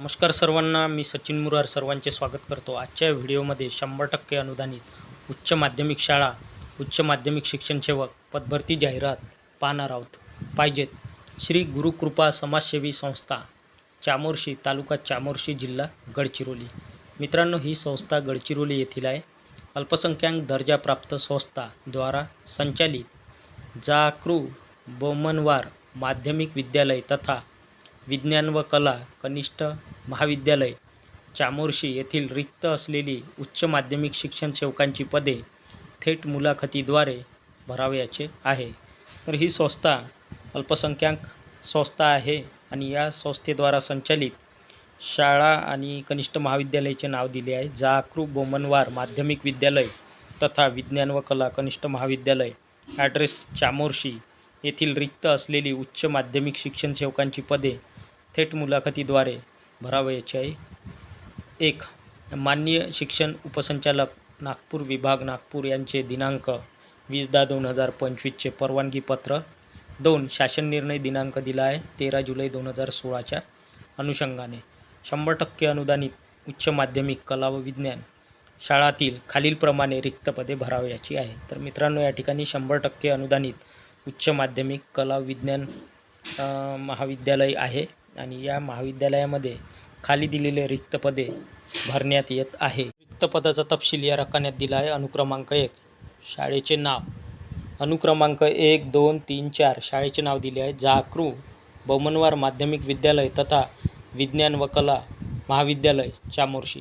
नमस्कार सर्वांना मी सचिन मुरार सर्वांचे स्वागत करतो. आजच्या व्हिडिओमध्ये शंभर टक्के अनुदानित उच्च माध्यमिक शाळा उच्च माध्यमिक शिक्षण सेवक पदभरती जाहिरात पाहणार आहोत. पाहिजेत श्री गुरुकृपा समाजसेवी संस्था चामोर्शी तालुका चामोर्शी जिल्हा गडचिरोली. मित्रांनो ही संस्था गडचिरोली येथील आहे. अल्पसंख्याक दर्जाप्राप्त संस्थाद्वारा संचालित जाक्रू बोमनवार माध्यमिक विद्यालय तथा विज्ञान व कला कनिष्ठ महाविद्यालय. चामोर्शी येथील रिक्त असलेली उच्च माध्यमिक शिक्षण सेवकांची पदे थेट मुलाखतीद्वारे भरावयाचे आहे. तर ही संस्था अल्पसंख्याक संस्था आहे आणि या संस्थेद्वारा संचालित शाळा आणि कनिष्ठ महाविद्यालयाचे नाव दिले आहे. जाक्रू बोमनवार माध्यमिक विद्यालय तथा विज्ञान व कला कनिष्ठ महाविद्यालय. ॲड्रेस चामोर्शी येथील रिक्त असलेली उच्च माध्यमिक शिक्षण सेवकांची पदे थेट मुलाखतीद्वारे भरावयाची आहे. एक माननीय शिक्षण उपसंचालक नागपूर विभाग नागपूर यांचे दिनांक वीस दहा दोन हजार पंचवीसचे परवानगी पत्र दोन शासन निर्णय दिनांक दिला आहे तेरा जुलै दोन हजार सोळाच्या अनुषंगाने. शंभर टक्के अनुदानित उच्च माध्यमिक कला व विज्ञान शाळातील खालीलप्रमाणे रिक्त पदे भरावयाची आहे. तर मित्रांनो या ठिकाणी शंभर टक्के अनुदानित उच्च माध्यमिक कला विज्ञान महाविद्यालय आहे. आणि या महाविद्यालयामध्ये खाली दिलेले रिक्त पदे भरण्यात येत आहे. रिक्त पदाचा तपशील या रकान्यात दिला आहे. अनुक्रमांक एक शाळेचे नाव. अनुक्रमांक एक दोन तीन चार शाळेचे नाव दिले आहे. जाक्रू बमनवार माध्यमिक विद्यालय तथा विज्ञान व कला महाविद्यालय चामोर्शी.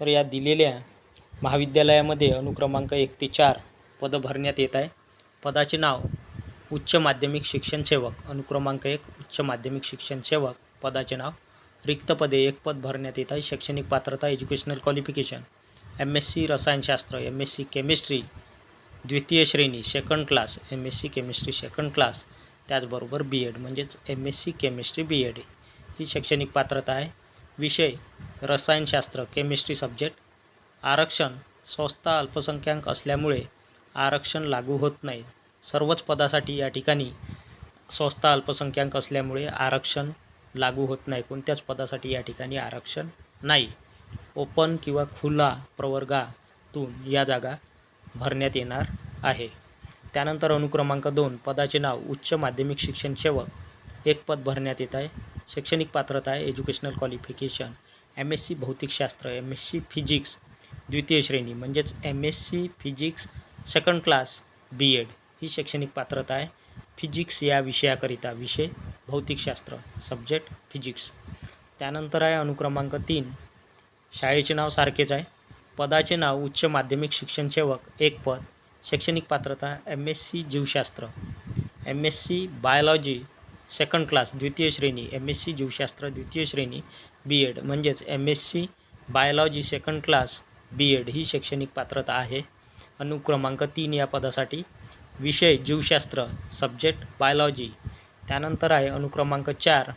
तर या दिलेल्या महाविद्यालयामध्ये अनुक्रमांक एक ते चार पदं भरण्यात येत आहे. पदाचे नाव उच्च माध्यमिक शिक्षण सेवक. अनुक्रमांक एक उच्च माध्यमिक शिक्षण सेवक. पदाचे नाव. रिक्त पदे एक पद भरण्यात येत आहे. शैक्षणिक पात्रता educational qualification M S C रसायनशास्त्र एम एस सी केमिस्ट्री द्वितीय श्रेणी second class M S C chemistry second class त्याचबरोबर बी एड म्हणजेच M S C chemistry B Ed ही शैक्षणिक पात्रता आहे. विषय रसायनशास्त्र केमिस्ट्री सब्जेक्ट आरक्षण संस्था अल्पसंख्याक असल्यामुळे आरक्षण लागू होत नाही. सर्वच पदासाठी या ठिकाणी संस्था अल्पसंख्याक असल्यामुळे आरक्षण लागू होत नाही. कोणत्याच पदासाठी या ठिकाणी आरक्षण नाही. ओपन किंवा खुला प्रवर्गातून या जागा भरण्यात येणार आहे. त्यानंतर अनुक्रमांक दोन पदाचे नाव उच्च माध्यमिक शिक्षण सेवक एक पद भरण्यात येत आहे. शैक्षणिक पात्रता आहे educational qualification M S C भौतिकशास्त्र एम एस सी फिजिक्स द्वितीय श्रेणी म्हणजेच M S C physics second class B Ed ही शैक्षणिक पात्रता आहे. फिजिक्स या विषयाकरिता विषय भौतिकशास्त्र सब्जेक्ट फिजिक्स त्यानंतर आहे अनुक्रमांक तीन. शाळेचे नाव सारखेच आहे. पदाचे नाव उच्च माध्यमिक शिक्षण सेवक एक पद. शैक्षणिक पात्रता एम एस सी जीवशास्त्र. M S C biology second class द्वितीय श्रेणी. एम एस सी जीवशास्त्र द्वितीय श्रेणी बी एड म्हणजेच M S C biology second class B Ed ही शैक्षणिक पात्रता आहे. अनुक्रमांक तीन या पदासाठी. विषय जीवशास्त्र सब्जेक्ट बायोलॉजी त्यानंतर आहे अनुक्रमांक चार.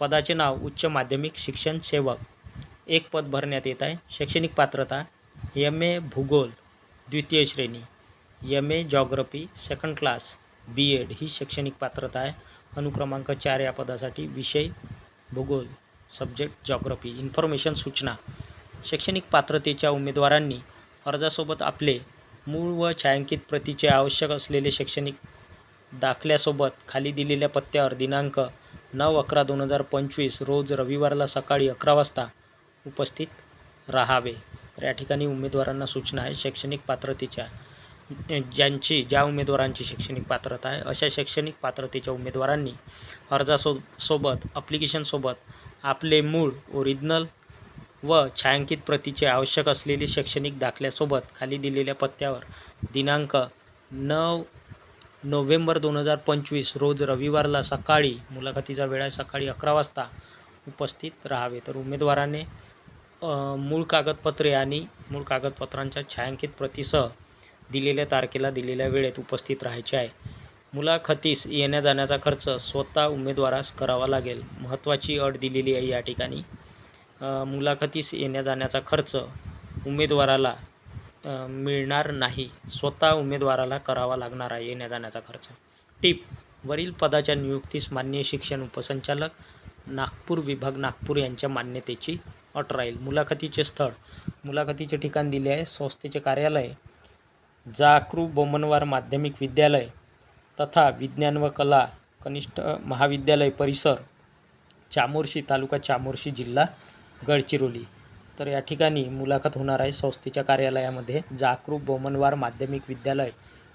पदाचे नाव उच्च माध्यमिक शिक्षण सेवक. एक पद भरण्यात येत आहे. शैक्षणिक पात्रता एम ए भूगोल द्वितीय श्रेणी. M A geography second class B Ed ही शैक्षणिक पात्रता आहे. अनुक्रमांक चार या पदासाठी विषय भूगोल सब्जेक्ट जॉग्रफी इन्फॉर्मेशन सूचना. शैक्षणिक पात्रतेच्या उमेदवारांनी अर्जासोबत आपले मूळ व छायांकित प्रतीचे आवश्यक असलेले शैक्षणिक दाखल्यासोबत खाली दिलेल्या पत्त्यावर दिनांक नऊ अकरा दोन हजार पंचवीस रोज रविवारला सकाळी अकरा वाजता उपस्थित राहावे. तर या ठिकाणी उमेदवारांना सूचना आहे शैक्षणिक पात्रतेच्या ज्यांची ज्या उमेदवारांची शैक्षणिक पात्रता आहे अशा शैक्षणिक पात्रतेच्या उमेदवारांनी अर्जासो सोबत अप्लिकेशनसोबत आपले मूळ ओरिजिनल व छायांकित प्रतीचे आवश्यक असलेले शैक्षणिक दाखल्यासोबत खाली दिलेल्या पत्त्यावर दिनांक नऊ नोव्हेंबर दोन हजार पंचवीस रोज रविवारला सकाळी मुलाखतीचा वेळ आहे सकाळी अकरा वाजता उपस्थित राहावे. तर उमेदवाराने मूळ कागदपत्रे आणि मूळ कागदपत्रांच्या छायांकित प्रतीसह दिलेल्या तारखेला दिलेल्या वेळेत उपस्थित राहायचे आहे. मुलाखतीस येण्या जाण्याचा खर्च स्वतः उमेदवारास करावा लागेल. महत्त्वाची अट दिलेली आहे या ठिकाणी. मुलाखतीस येण्या जाण्याचा खर्च उमेदवाराला मिळणार नाही. स्वतः उमेदवाराला करावा लागणार आहे येण्या जाण्याचा खर्च. टिप वरील पदाच्या नियुक्तीस मान्य शिक्षण उपसंचालक नागपूर विभाग नागपूर यांच्या मान्यतेची अट राहील मुलाखतीचे स्थळ. मुलाखतीचे ठिकाण दिले आहे. संस्थेचे कार्यालय. जाक्रू बोमनवार माध्यमिक विद्यालय तथा विज्ञान व कला कनिष्ठ महाविद्यालय परिसर चामोर्शी तालुका चामोर्शी जिल्हा गडचिरोली. तर या ठिकाणी मुलाखत होणार आहे संस्थेच्या कार्यालयामध्ये जागरूक बोमनवार माध्यमिक विद्यालय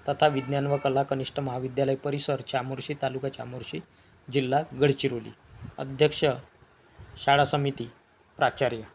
तथा विज्ञान व कला कनिष्ठ महाविद्यालय परिसर चामोर्शी तालुका चामोर्शी जिल्हा गडचिरोली. अध्यक्ष शाळा समिती प्राचार्य.